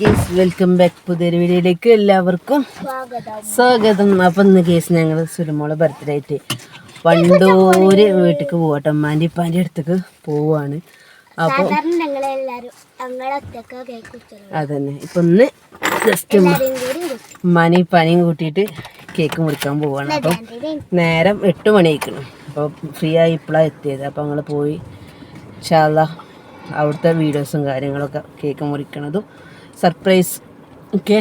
Guys welcome back പുതിയൊരു വീഡിയോയിലേക്ക് എല്ലാവർക്കും സ്വാഗതം. അപ്പം ഇന്ന് കേസ് ഞങ്ങൾ സുരമോളെ ബർത്ത്ഡേ ആയിട്ട് വണ്ടൂര് വീട്ടിലേക്ക് പോകട്ടെ അമ്മാന്റെ ഇപ്പാന്റെ അടുത്തേക്ക് പോവാണ്. അപ്പോൾ അതന്നെ. ഇപ്പം ഇന്ന് ജസ്റ്റ് ഉമ്മാനെയും ഇപ്പാനെയും കൂട്ടിയിട്ട് കേക്ക് മുറിക്കാൻ പോവാണ്. അപ്പം നേരം എട്ട് മണി ആയിക്കണം. അപ്പോൾ ഫ്രീ ആയി ഇപ്പോഴാണ് എത്തിയത്. അപ്പോൾ ഞങ്ങൾ പോയി ഷാല്ല അവിടുത്തെ വീഡിയോസും കാര്യങ്ങളൊക്കെ കേക്ക് മുറിക്കണതും സർപ്രൈസ്. ഓക്കെ.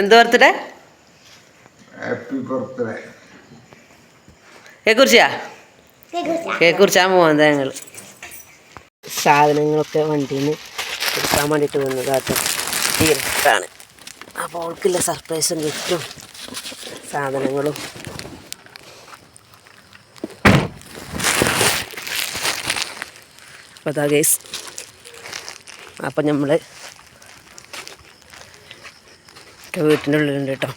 എന്ത് ബർത്ത്ഡേ? ഹാപ്പി ബർത്ത്ഡേ കേക്കുറിച്ചാ കുറിച്ചാ? പോവാൻ ഞങ്ങൾ സാധനങ്ങളൊക്കെ വണ്ടിയിൽ നിന്ന് എടുക്കാൻ വേണ്ടിയിട്ട് വന്നത് കേട്ടോ. തീർത്താണ് അപ്പോൾ അവൾക്കില്ല സർപ്രൈസും ഗിഫ്റ്റും സാധനങ്ങളും. അപ്പോൾ അതാ ഗേസ് അപ്പം നമ്മൾ വീട്ടിന്റെ ഉള്ളിലുണ്ട് കേട്ടോ.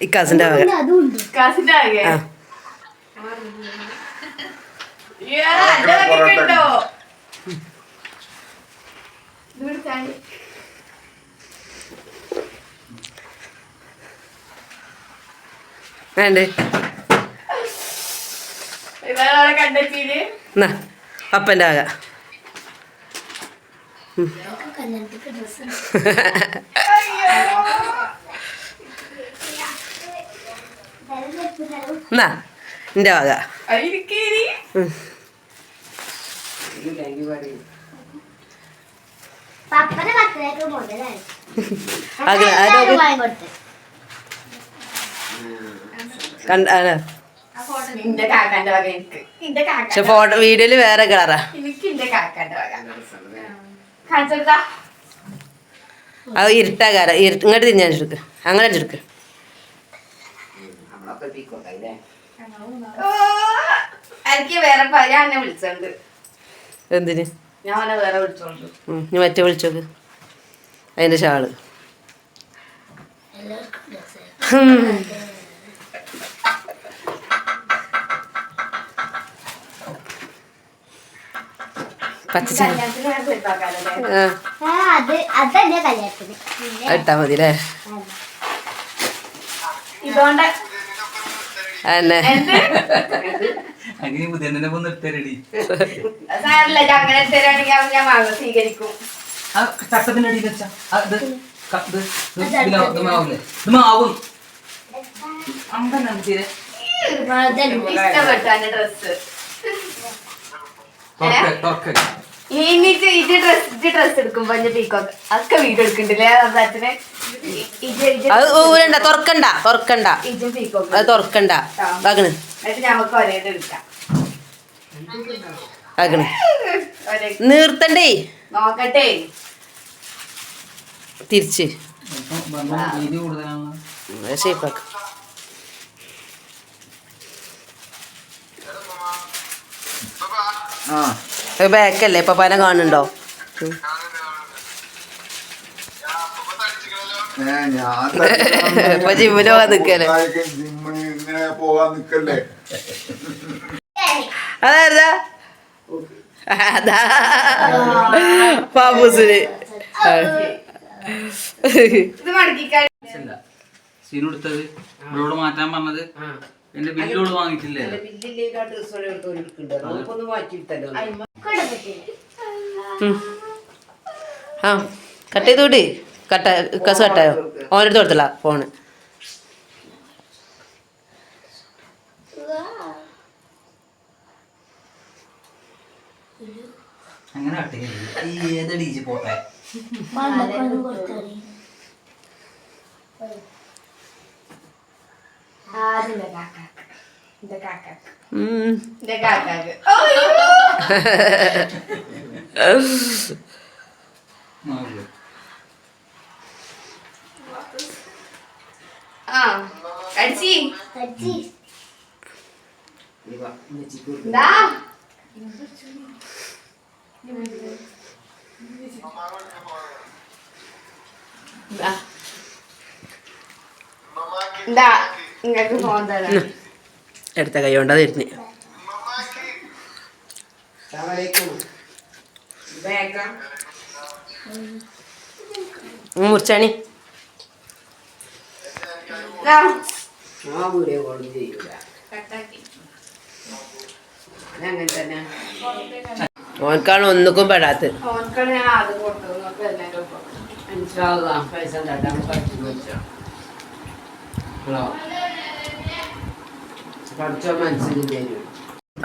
ഈ വക ആ. വേണ്ടേ? അപ്പന്റെ വക എന്നാ എന്റെ വക പപ്പനെ പത്തിലേക്ക് മുതലായി അത് അതൊക്കെ വാങ്ങിക്കൊടുത്ത് കണ്ട ആ, നിന്റെ കാക്കാന്റെ വക കാക്ക പക്ഷെ ഫോട്ടോ വീഡിയോയിൽ വേറെ കളറാ. എനിക്ക് എന്റെ കാക്കാന്റെ വക കാണിച്ചെടുത്താ? അത് ഇരുട്ടാകാര ഇരുട്ട് ഇങ്ങോട്ട് തിരിഞ്ഞാൽ എടുക്ക് അങ്ങനെ എടുക്ക് എനിക്ക് വേറെ പ- ഞാൻ എന്നെ വിളിച്ചിട്ടുണ്ട് എന്തിന്? ഞാൻ അവനെ വേറെ വിളിച്ചോണ്ട്. ഉം, ഇനി മറ്റേ വിളിച്ചോക്ക് അതിന്റെ ഷാൾ. പച്ച കല്യാണത്തിന് ഞാൻ സെറ്റാക്കാനല്ലേ ആ ആ, അത് അതന്നെ കല്യാണത്തിന് അത് ഇട്ടാ മതി അല്ലേ? അതന്നെ അങ്ങനെ മുതന്നെ ഒന്ന് ഇട്ടരടി സാറില്ല അങ്ങനെ തരാണെങ്കിൽ അവൻ ഞാൻ വാങ്ങും സ്വീകരിക്കും. ചട്ടത്തിന്റെ അടിയിൽ വെച്ചാ. അത് ക- ഇത് മാവും. അമ്പനാണ് തീരെ. ഇഷ്ടപ്പെട്ടു ഡ്രസ് തുറക്ക് തുറക്ക്. ഇനിച്ച് ഇത് ഡ്രസ് ഇത് ഡ്രസ് എടുക്കുമ്പോ എന്റെ പീക്കോക്ക് അതൊക്കെ വീഡിയോ എടുക്കണ്ടില്ലേ? അച്ഛനെ. അത് ഊരണ്ട തുറക്കണ്ട തുറക്കണ്ട. ഇജും പീക്കോക്ക് അത് തുറക്കണ്ട. എന്നിട്ട് ഒരേത് എടുക്കാം. നീർത്തണ്ടേ? നോക്കട്ടെ. തിരിച്ച്. ഷേപ്പാക്ക് ആ. ബാക്കല്ലേ ഇപ്പൊ പനം കാണുന്നുണ്ടോ? ഇപ്പൊ ജിമ്മിന് പോകാൻ നിക്കല്ലേ? അതായിരുന്നാ അതാ. പാപ്പൂസിന്. സീൻ എടുത്തത്. മാറ്റാൻ പറഞ്ഞത്. എന്റെ ബില്ലോട് വാങ്ങിയിട്ടില്ലേ ആ കട്ട് ചെയ്തോടി കട്ട കസ് കട്ടായോ? ഓനടുത്ത് കൊടുത്തില്ല ഫോണ്. അങ്ങനെ കട്ടേ ഈ ഏത് ഡീജി പോട്ടെ ദാ നിങ്ങൾക്ക് ഫോൺ തരാം എടുത്ത കൈ കൊണ്ടാ തരുന്നേ മുറിച്ചാണി. ആ, ഓനക്കാണ് ഒന്നുക്കും പെടാത്ത ഓൻക്കാണ് ഞാൻ ആദ്യം കൊടുത്തത് നിങ്ങൾക്ക് എല്ലാവരും ഒപ്പം. പൈസ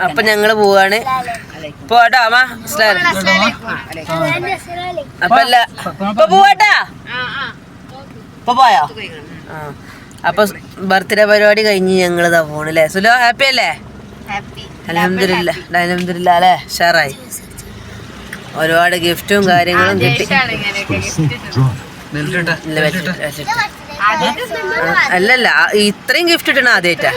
അപ്പൊ ഞങ്ങൾ പോവാണ്. പോവാട്ടോ അമ്മ അപ്പൊ അല്ല ഇപ്പൊ പോവാട്ടാ? ഇപ്പൊ പോയോ? അപ്പൊ ബർത്ത്ഡേ പരിപാടി കഴിഞ്ഞ് ഞങ്ങളിതാ അല്ലേ സുലോ ഹാപ്പി അല്ലേ? അലഹമില്ല അലഹമില്ല അല്ലേ ഷാറായി ഒരുപാട് ഗിഫ്റ്റും കാര്യങ്ങളും കിട്ടി. അല്ലല്ല ഇത്രയും ഗിഫ്റ്റ് ഇട്ടണ ആദ്യമായിട്ടാ